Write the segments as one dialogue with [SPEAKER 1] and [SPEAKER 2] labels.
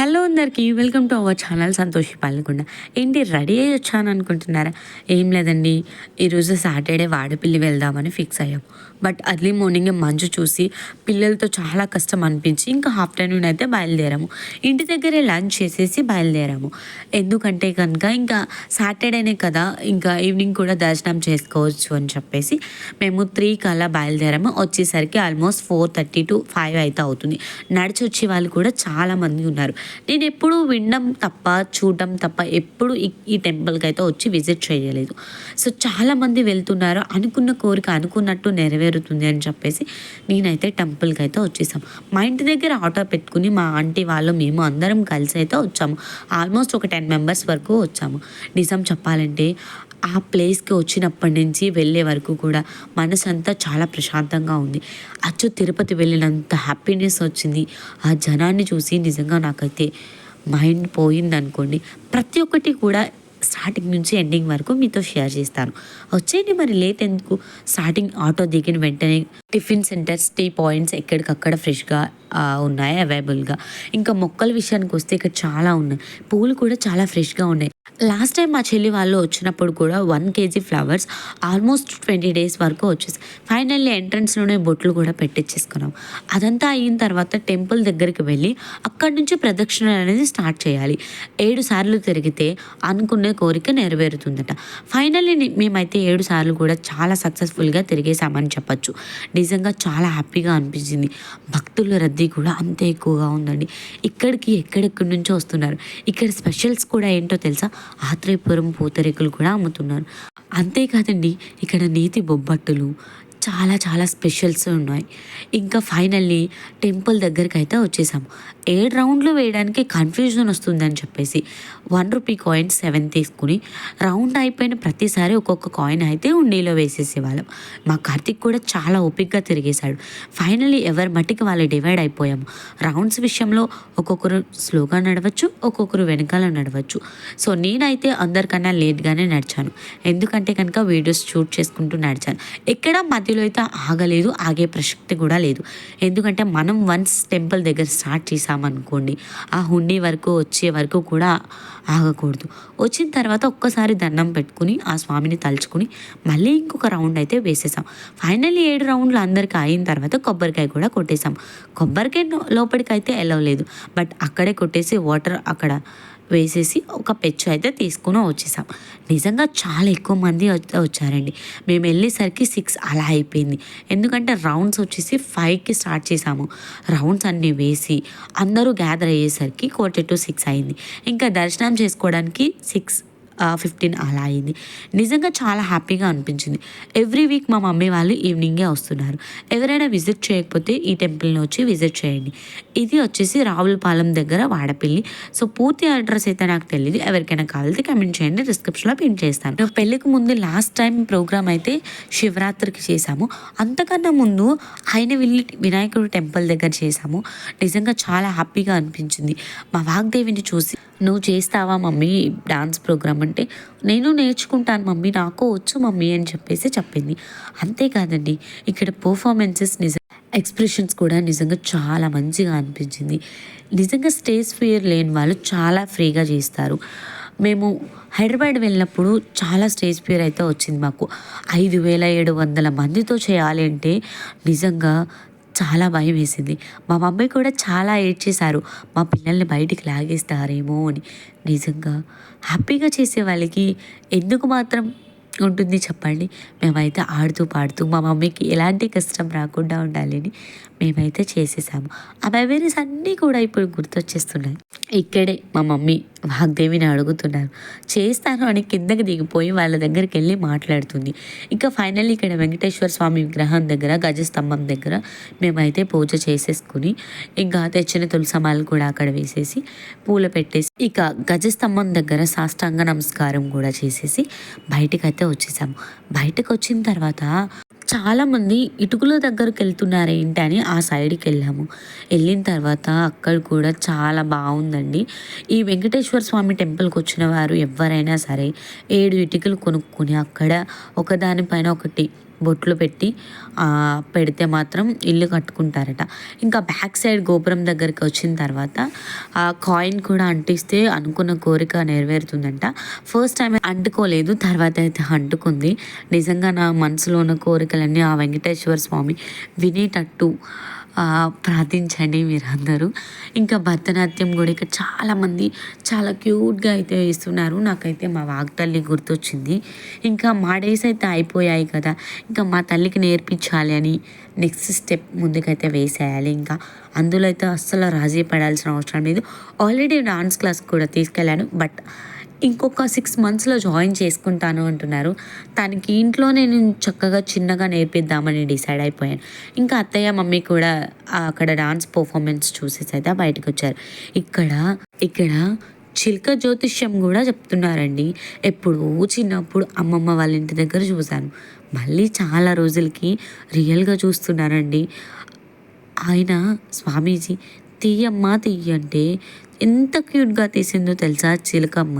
[SPEAKER 1] Hello అందరికీ welcome to our channel Santoshi Palgonda ఏంటి ready అయ్యి వచ్చాను అనుకుంటున్నారా? ఏం లేదండి ఈరోజు సాటర్డే వాడపిల్లి వెళ్దామని ఫిక్స్ అయ్యాం. బట్ అర్లీ మార్నింగ్ మంచు చూసి పిల్లలతో చాలా కష్టం అనిపించి ఇంకా ఆఫ్టర్నూన్ అయితే బయలుదేరాము. ఇంటి దగ్గరే లంచ్ చేసేసి బయలుదేరాము. ఎందుకంటే కనుక ఇంకా సాటర్డేనే కదా ఇంకా ఈవినింగ్ కూడా దర్శనం చేసుకోవచ్చు అని చెప్పేసి మేము త్రీ కల్లా బయలుదేరాము. వచ్చేసరికి almost four thirty to five అయితే అవుతుంది. నడిచి వచ్చే వాళ్ళు కూడా చాలామంది ఉన్నారు. నేను ఎప్పుడూ వినడం తప్ప చూడడం తప్ప ఎప్పుడు ఈ- టెంపుల్కి అయితే వచ్చి విజిట్ చేయలేదు. సో చాలామంది వెళ్తున్నారు అనుకున్న కోరిక అనుకున్నట్టు నెరవేరుతుంది అని చెప్పేసి నేనైతే టెంపుల్కి అయితే వచ్చేసాం. మా ఇంటి దగ్గర ఆటో పెట్టుకుని మా ఆంటీ వాళ్ళు మేము అందరం కలిసి అయితే వచ్చాము. ఆల్మోస్ట్ ఒక టెన్ మెంబర్స్ వరకు వచ్చాము. నిజం చెప్పాలంటే ఆ ప్లేస్కి వచ్చినప్పటి నుంచి వెళ్ళే వరకు కూడా మనసు అంతా చాలా ప్రశాంతంగా ఉంది. అచ్చు తిరుపతి వెళ్ళినంత హ్యాపీనెస్ వచ్చింది. ఆ జనాన్ని చూసి నిజంగా నాకైతే మైండ్ పోయింది అనుకోండి ప్రతి ఒక్కటి కూడా స్టార్టింగ్ నుంచి ఎండింగ్ వరకు మీతో షేర్ చేస్తాను. వచ్చేయండి మరి లేట్ ఎందుకు? స్టార్టింగ్ ఆటో దిగిన వెంటనే టిఫిన్ సెంటర్స్ టీ పాయింట్స్ ఎక్కడికక్కడ ఫ్రెష్గా ఉన్నాయి అవైలబుల్గా. ఇంకా మొక్కల విషయానికి వస్తే ఇక్కడ చాలా ఉన్నాయి. పూలు కూడా చాలా ఫ్రెష్గా ఉన్నాయి. లాస్ట్ టైం మా చెల్లి వాళ్ళు వచ్చినప్పుడు కూడా one KG flowers almost twenty days వరకు వచ్చేసి ఫైనల్లీ ఎంట్రన్స్లోనే బొట్లు కూడా పెట్టించేసుకున్నాం అదంతా అయిన తర్వాత టెంపుల్ దగ్గరికి వెళ్ళి అక్కడి నుంచి ప్రదక్షిణ అనేది స్టార్ట్ చేయాలి. ఏడు సార్లు తిరిగితే అనుకునే కోరిక నెరవేరుతుందట. ఫైనల్లీ మేమైతే ఏడు సార్లు కూడా చాలా సక్సెస్ఫుల్గా తిరిగేసామని చెప్పొచ్చు. నిజంగా చాలా హ్యాపీగా అనిపించింది. భక్తుల రద్దీ కూడా అంతే ఎక్కువగా ఉందండి. ఇక్కడికి ఎక్కడెక్కడి నుంచో వస్తున్నారు. ఇక్కడ స్పెషల్స్ కూడా ఏంటో తెలుసా? ఆత్రేయపురం పూతరేకులు కూడా అమ్ముతున్నారు. అంతేకాదండి ఇక్కడ నేతి బొబ్బట్టులు చాలా చాలా స్పెషల్స్ ఉన్నాయి. ఇంకా ఫైనల్లీ టెంపుల్ దగ్గరికి అయితే వచ్చేసాము. ఏడు రౌండ్లు వేయడానికి కన్ఫ్యూజన్ వస్తుందని చెప్పేసి వన్ రూపీ కాయిన్ సెవెన్ తీసుకుని రౌండ్ అయిపోయిన ప్రతిసారి ఒక్కొక్క కాయిన్ అయితే ఉండీలో వేసేసేవాళ్ళం. మా కార్తిక్ కూడా చాలా ఓపిక్గా తిరిగేశాడు. ఫైనల్లీ ఎవరి మట్టికి వాళ్ళు డివైడ్ అయిపోయాము రౌండ్స్ విషయంలో ఒక్కొక్కరు స్లోగా నడవచ్చు ఒక్కొక్కరు వెనకాల నడవచ్చు. సో నేనైతే అందరికన్నా లేట్గానే నడిచాను. ఎందుకంటే కనుక వీడియోస్ షూట్ చేసుకుంటూ నడిచాను. ఎక్కడ మధ్యలో అయితే ఆగలేదు ఆగే ప్రసక్తి కూడా లేదు. ఎందుకంటే మనం వన్స్ టెంపుల్ దగ్గర స్టార్ట్ చేసామనుకోండి ఆ హుండీ వరకు వచ్చే వరకు కూడా ఆగకూడదు. వచ్చిన తర్వాత ఒక్కసారి దండం పెట్టుకుని ఆ స్వామిని తలుచుకుని మళ్ళీ ఇంకొక రౌండ్ అయితే వేసేసాం. ఫైనల్లీ ఏడు రౌండ్లు అందరికీ అయిన తర్వాత కొబ్బరికాయ కూడా కొట్టేసాం. కొబ్బరికాయ లోపలికి అయితే లేదు. బట్ అక్కడే కొట్టేసి వాటర్ అక్కడ వేసేసి ఒక పెచ్చు అయితే తీసుకుని వచ్చేసాం. నిజంగా చాలా ఎక్కువ మంది వచ్చారండి. మేము వెళ్ళేసరికి సిక్స్ అలా అయిపోయింది. ఎందుకంటే రౌండ్స్ వచ్చేసి ఫైవ్కి స్టార్ట్ చేసాము. రౌండ్స్ అన్నీ వేసి అందరూ గ్యాదర్ అయ్యేసరికి క్వార్టర్ టు సిక్స్ అయింది. ఇంకా దర్శనం చేసుకోవడానికి సిక్స్ ఫిఫ్టీన్ అలా అయింది. నిజంగా చాలా హ్యాపీగా అనిపించింది. ఎవ్రీ వీక్ మా మమ్మీ వాళ్ళు ఈవినింగే వస్తున్నారు. ఎవరైనా విజిట్ చేయకపోతే ఈ టెంపుల్ని వచ్చి విజిట్ చేయండి. ఇది వచ్చేసి రావులపాలెం దగ్గర వాడపల్లి. సో పూర్తి అడ్రస్ అయితే నాకు తెలియదు ఎవరికైనా కావాలితే కమెంట్ చేయండి. డిస్క్రిప్షన్లో పిన్ చేస్తాను. పెళ్ళికి ముందు లాస్ట్ టైం ప్రోగ్రామ్ అయితే శివరాత్రికి చేశాము. అంతకన్నా ముందు ఆయన వెళ్ళి వినాయకుడు టెంపుల్ దగ్గర చేశాము. నిజంగా చాలా హ్యాపీగా అనిపించింది. మా వాగ్దేవిని చూసి నువ్వు చేస్తావా మమ్మీ డాన్స్ ప్రోగ్రామ్ అంటే? నేను నేర్చుకుంటాను మమ్మీ నాకు వచ్చు మమ్మీ అని చెప్పేసి చెప్పింది. అంతేకాదండి ఇక్కడ పర్ఫార్మెన్సెస్ నిజం ఎక్స్ప్రెషన్స్ కూడా నిజంగా చాలా మంచిగా అనిపించింది. నిజంగా స్టేజ్ ఫియర్ లేని వాళ్ళు చాలా ఫ్రీగా చేస్తారు. మేము హైదరాబాద్ వెళ్ళినప్పుడు చాలా స్టేజ్ ఫియర్ అయితే వచ్చింది మాకు. ఐదు వేల ఏడు వందల మందితో చేయాలి అంటే నిజంగా చాలా భయం వేసింది. మా మమ్మీ కూడా చాలా ఏడ్చేశారు. మా పిల్లల్ని బయటికి లాగేస్తారేమో అని. నిజంగా హ్యాపీగా చేసే వాళ్ళకి ఎందుకు మాత్రం ఉంటుంది చెప్పండి. మేమైతే ఆడుతూ పాడుతూ మా మమ్మీకి ఎలాంటి కష్టం రాకుండా ఉండాలని మేమైతే చేసేసాము. ఆ మెమరీస్ అన్నీ కూడా ఇప్పుడు గుర్తొచ్చేస్తున్నాయి. ఇక్కడే మా మమ్మీ వాగ్దేవిని అడుగుతున్నారు. చేస్తాను అని కిందకి దిగిపోయి వాళ్ళ దగ్గరికి వెళ్ళి మాట్లాడుతుంది. ఇంకా ఫైనల్లీ ఇక్కడ వెంకటేశ్వర స్వామి విగ్రహం దగ్గర గజస్తంభం దగ్గర మేమైతే పూజ చేసేసుకుని ఇంకా తెచ్చిన తులసమాలు కూడా అక్కడ వేసేసి పూలు పెట్టేసి ఇక గజస్తంభం దగ్గర సాష్టాంగ నమస్కారం కూడా చేసేసి బయటకైతే అయితే వచ్చేసాము. బయటకు వచ్చిన తర్వాత చాలామంది ఇటుకుల దగ్గరికి వెళ్తున్నారు ఏంటి అని ఆ సైడ్కి వెళ్ళాము వెళ్ళిన తర్వాత అక్కడ కూడా చాలా బాగుందండి. ఈ వెంకటేశ్వర వెంకటేశ్వర స్వామి టెంపుల్కి వచ్చిన వారు ఎవరైనా సరే ఏడు ఇటుకలు కొనుక్కొని అక్కడ ఒకదానిపైన ఒకటి బొట్లు పెట్టి పెడితే మాత్రం ఇల్లు కట్టుకుంటారట. ఇంకా బ్యాక్ సైడ్ గోపురం దగ్గరికి వచ్చిన తర్వాత ఆ కాయిన్ కూడా అంటిస్తే అనుకున్న కోరిక నెరవేరుతుందంట. ఫస్ట్ టైం అంటుకోలేదు తర్వాత అయితే అంటుకుంది. నిజంగా నా మనసులో ఉన్న కోరికలన్నీ ఆ వెంకటేశ్వర స్వామి వినేటట్టు ప్రార్థించండి మీరందరూ. ఇంకా భరతనాట్యం కూడా ఇక్కడ చాలామంది చాలా క్యూట్గా అయితే వేస్తున్నారు. నాకైతే మా వాగ్తల్లి గుర్తొచ్చింది. ఇంకా మా డేస్ అయితే అయిపోయాయి కదా. ఇంకా మా తల్లికి నేర్పించాలి అని నెక్స్ట్ స్టెప్ ముందుకైతే వేసేయాలి. ఇంకా అందులో అయితే అస్సలు రాజీ పడాల్సిన అవసరం లేదు. ఆల్రెడీ డాన్స్ క్లాస్ కూడా తీసుకెళ్ళాను. బట్ ఇంకొక సిక్స్ మంత్స్లో జాయిన్ చేసుకుంటాను అంటున్నారు. తనకి ఇంట్లో నేను చక్కగా చిన్నగా నేర్పిద్దామని డిసైడ్ అయిపోయాను. ఇంకా అత్తయ్య మమ్మీ కూడా అక్కడ డాన్స్ పర్ఫార్మెన్స్ చూసేసి అయితే బయటకు వచ్చారు ఇక్కడ ఇక్కడ చిలక జ్యోతిష్యం కూడా చెప్తున్నారండి. ఎప్పుడో చిన్నప్పుడు అమ్మమ్మ వాళ్ళ ఇంటి దగ్గర చూశాను. మళ్ళీ చాలా రోజులకి రియల్గా చూస్తున్నారండి. ఆయన స్వామీజీ తీయమ్మా తీయంటే ఎంత క్యూట్గా తీసిందో తెలుసా చిలకమ్మ?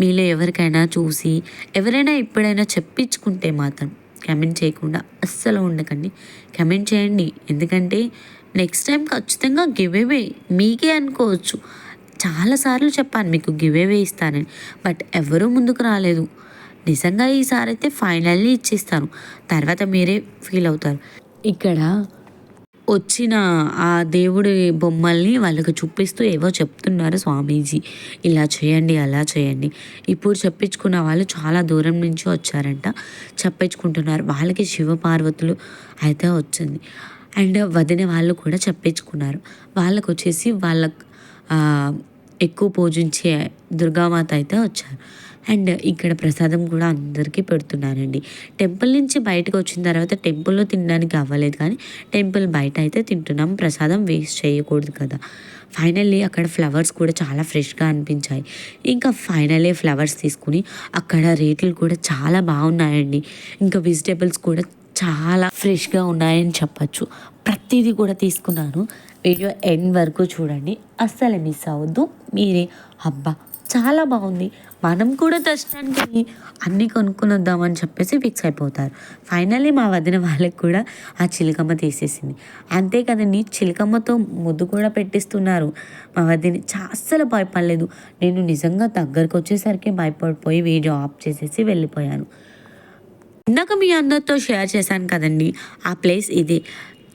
[SPEAKER 1] మీలో ఎవరికైనా చూసి ఎవరైనా ఎప్పుడైనా చెప్పించుకుంటే మాత్రం కమెంట్ చేయకుండా అస్సలు ఉండకండి. కమెంట్ చేయండి. ఎందుకంటే నెక్స్ట్ టైం ఖచ్చితంగా గివ్ అవే మీకే అనుకోవచ్చు. చాలాసార్లు చెప్పాను మీకు గివ్ అవే ఇస్తానని బట్ ఎవరూ ముందుకు రాలేదు. నిజంగా ఈసారి అయితే ఫైనల్లీ ఇచ్చేస్తాను తర్వాత మీరే ఫీల్ అవుతారు. ఇక్కడ వచ్చిన ఆ దేవుడి బొమ్మల్ని వాళ్ళకి చూపిస్తూ ఏవో చెప్తున్నారు స్వామీజీ. ఇలా చేయండి అలా చేయండి. ఇప్పుడు చెప్పించుకున్న వాళ్ళు చాలా దూరం నుంచి వచ్చారంట. చెప్పించుకుంటున్నారు. వాళ్ళకి శివపార్వతులు అయితే వచ్చింది. అండ్ వదిన వాళ్ళు కూడా చెప్పించుకున్నారు. వాళ్ళకు వచ్చేసి వాళ్ళ ఎక్కువ పూజించే దుర్గామాత అయితే వచ్చారు. అండ్ ఇక్కడ ప్రసాదం కూడా అందరికీ పెడుతున్నారండి. టెంపుల్ నుంచి బయటకు వచ్చిన తర్వాత టెంపుల్లో తినడానికి అవ్వలేదు కానీ టెంపుల్ బయట అయితే తింటున్నాం. ప్రసాదం వేస్ట్ చేయకూడదు కదా. ఫైనల్లీ అక్కడ ఫ్లవర్స్ కూడా చాలా ఫ్రెష్గా అనిపించాయి. ఇంకా ఫైనల్లీ ఫ్లవర్స్ తీసుకుని అక్కడ రేట్లు కూడా చాలా బాగున్నాయండి. ఇంకా వెజిటేబుల్స్ కూడా చాలా ఫ్రెష్గా ఉన్నాయని చెప్పచ్చు. ప్రతిదీ కూడా తీసుకున్నాను. వీడియో ఎండ్ వరకు చూడండి. అస్సలు మిస్ అవ్వద్దు. మీరే అబ్బా చాలా బాగుంది. మనం కూడా దర్శనానికి అన్నీ కొనుక్కొని వద్దామని చెప్పేసి ఫిక్స్ అయిపోతారు. ఫైనల్లీ మా వదిన వాళ్ళకి కూడా ఆ చిలకమ్మ తీసేసింది. అంతే కదండి చిలకమ్మతో ముద్దు కూడా పెట్టిస్తున్నారు. మా వదిన చా- అస్సలు భయపడలేదు. నేను నిజంగా దగ్గరకు వచ్చేసరికి భయపడిపోయి వీడియో ఆఫ్ చేసేసి వెళ్ళిపోయాను. ఇందాక మీ అందరితో షేర్ చేశాను కదండి ఆ ప్లేస్ ఇది.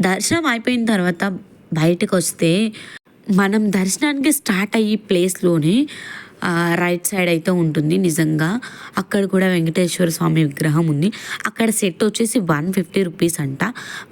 [SPEAKER 1] దర్శనం అయిపోయిన తర్వాత బయటకు వస్తే మనం దర్శనానికి స్టార్ట్ అయ్యి ప్లేస్లోనే రైట్ సైడ్ అయితే ఉంటుంది నిజంగా. అక్కడ కూడా వెంకటేశ్వర స్వామి విగ్రహం ఉంది. అక్కడ సెట్ వచ్చేసి వన్ ఫిఫ్టీ రూపీస్ అంట.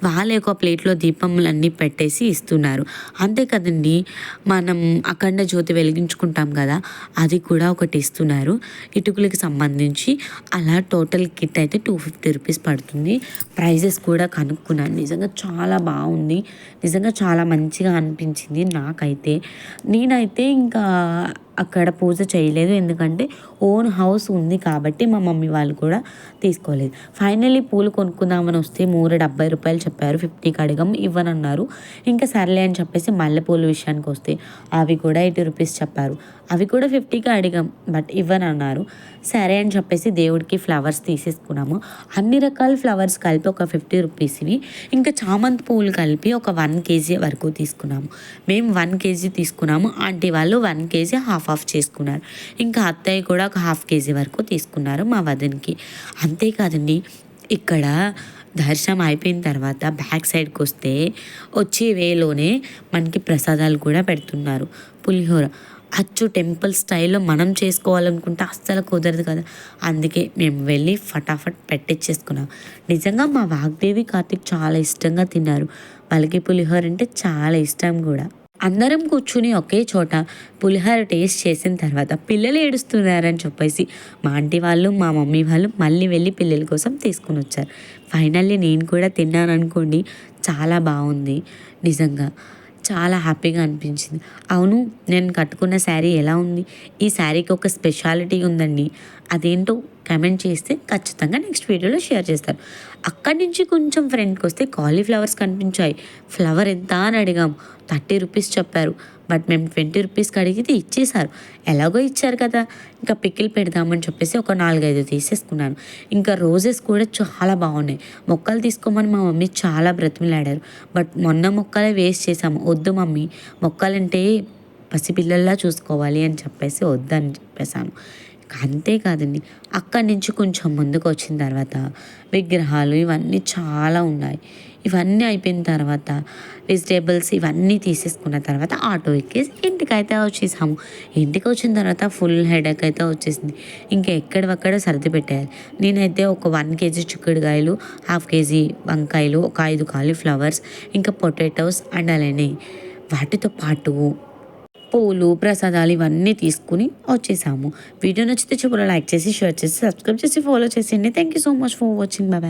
[SPEAKER 1] వాళ్ళ యొక్క ప్లేట్లో దీపములన్నీ పెట్టేసి ఇస్తున్నారు. అంతే కదండి మనం అఖండ జ్యోతి వెలిగించుకుంటాం కదా అది కూడా ఒకటి ఇస్తున్నారు. ఇటుకులకి సంబంధించి అలా టోటల్ కిట్ అయితే టూ ఫిఫ్టీ రూపీస్ పడుతుంది. ప్రైజెస్ కూడా కనుక్కున్నాను. నిజంగా చాలా బాగుంది. నిజంగా చాలా మంచిగా అనిపించింది నాకైతే. నేనైతే ఇంకా అక్కడ పూజ చేయలేదు. ఎందుకంటే ఓన్ హౌస్ ఉంది కాబట్టి మా మమ్మీ వాళ్ళు కూడా తీసుకోలేదు. ఫైనల్లీ పూలు కొనుక్కుందామని వస్తే మూడు డెబ్బై రూపాయలు చెప్పారు. ఫిఫ్టీకి అడగం ఇవ్వనన్నారు. ఇంకా సర్లే అని చెప్పేసి మల్లెపూల విషయానికి వస్తే అవి కూడా ఎయిటీ రూపీస్ చెప్పారు. అవి కూడా ఫిఫ్టీకి అడిగాం బట్ ఇవ్వనన్నారు. సరే అని చెప్పేసి దేవుడికి ఫ్లవర్స్ తీసేసుకున్నాము. అన్ని రకాల ఫ్లవర్స్ కలిపి ఒక ఫిఫ్టీ రూపీస్వి ఇంకా చామంతి పువ్వులు కలిపి ఒక వన్ కేజీ వరకు తీసుకున్నాము. మేము వన్ కేజీ తీసుకున్నాము. ఆంటీ వాళ్ళు వన్ కేజీ హాఫ్ హాఫ్ చేసుకున్నారు. ఇంకా అత్తయ్య కూడా ఒక హాఫ్ కేజీ వరకు తీసుకున్నారు మా వదన్కి. అంతేకాదండి ఇక్కడ దర్శనం అయిపోయిన తర్వాత బ్యాక్ సైడ్కి వస్తే వచ్చే వేలోనే మనకి ప్రసాదాలు కూడా పెడుతున్నారు. పులిహోర. అచ్చు టెంపుల్ స్టైల్లో మనం చేసుకోవాలనుకుంటే అస్సలు కుదరదు కదా. అందుకే మేము వెళ్ళి ఫటాఫట్ పెట్టించేసుకున్నాం నిజంగా మా వాగ్దేవి కార్తీక్ చాలా ఇష్టంగా తిన్నారు. వాళ్ళకి పులిహోర అంటే చాలా ఇష్టం కూడా. అందరం కూర్చుని ఒకే చోట పులిహోర టేస్ట్ చేసిన తర్వాత పిల్లలు ఏడుస్తున్నారని చెప్పేసి మా ఆంటీ వాళ్ళు మా మమ్మీ వాళ్ళు మళ్ళీ వెళ్ళి పిల్లల కోసం తీసుకుని వచ్చారు. ఫైనల్లీ నేను కూడా తిన్నాను అనుకోండి చాలా బాగుంది. నిజంగా చాలా హ్యాపీగా అనిపించింది. అవును నేను కట్టుకున్న శారీ ఎలా ఉంది? ఈ శారీకి ఒక స్పెషాలిటీ ఉందండి. అదేంటో కమెంట్ చేస్తే ఖచ్చితంగా నెక్స్ట్ వీడియోలో షేర్ చేస్తారు. అక్కడి నుంచి కొంచెం ఫ్రెండ్కి వస్తే కాలీఫ్లవర్స్ కనిపించాయి. ఫ్లవర్ ఎంత? అని అడిగాం. థర్టీ రూపీస్ చెప్పారు. బట్ మేము ట్వంటీ రూపీస్కి అడిగితే ఇచ్చేసారు ఎలాగో ఇచ్చారు కదా. ఇంకా పికిల్ పెడదామని చెప్పేసి ఒక నాలుగైదు తీసేసుకున్నాను. ఇంకా రోజెస్ కూడా చాలా బాగున్నాయి. మొక్కలు తీసుకోమని మా మమ్మీ చాలా బ్రతిమలాడారు. బట్ మొన్న మొక్కలే వేస్ట్ చేసాము వద్దు మమ్మీ. మొక్కలంటే పసిపిల్లల్లా చూసుకోవాలి అని చెప్పేసి వద్దని చెప్పేసాను అంతేకాదండి అక్కడి నుంచి కొంచెం ముందుకు వచ్చిన తర్వాత విగ్రహాలు ఇవన్నీ చాలా ఉన్నాయి. ఇవన్నీ అయిపోయిన తర్వాత వెజిటేబుల్స్ ఇవన్నీ తీసేసుకున్న తర్వాత ఆటో ఎక్కేసి ఇంటికైతే వచ్చేసాము. ఇంటికి వచ్చిన తర్వాత ఫుల్ హెడేక్ అయితే వచ్చేసింది. ఇంకా ఎక్కడవక్కడ సర్ది పెట్టారు నేనైతే ఒక వన్ కేజీ చిక్కుడుకాయలు హాఫ్ కేజీ వంకాయలు ఒక ఐదు కాలీఫ్లవర్స్ ఇంకా పొటాటోస్ అండ్ అలానే వాటితో పాటు పూలు ప్రసాదాలు ఇవన్నీ తీసుకుని వచ్చేసాము. వీడియో నచ్చితే చూపులో లైక్ చేసి షేర్ చేసి సబ్స్క్రైబ్ చేసి ఫాలో చేసేయండి. Thank you so much for watching bye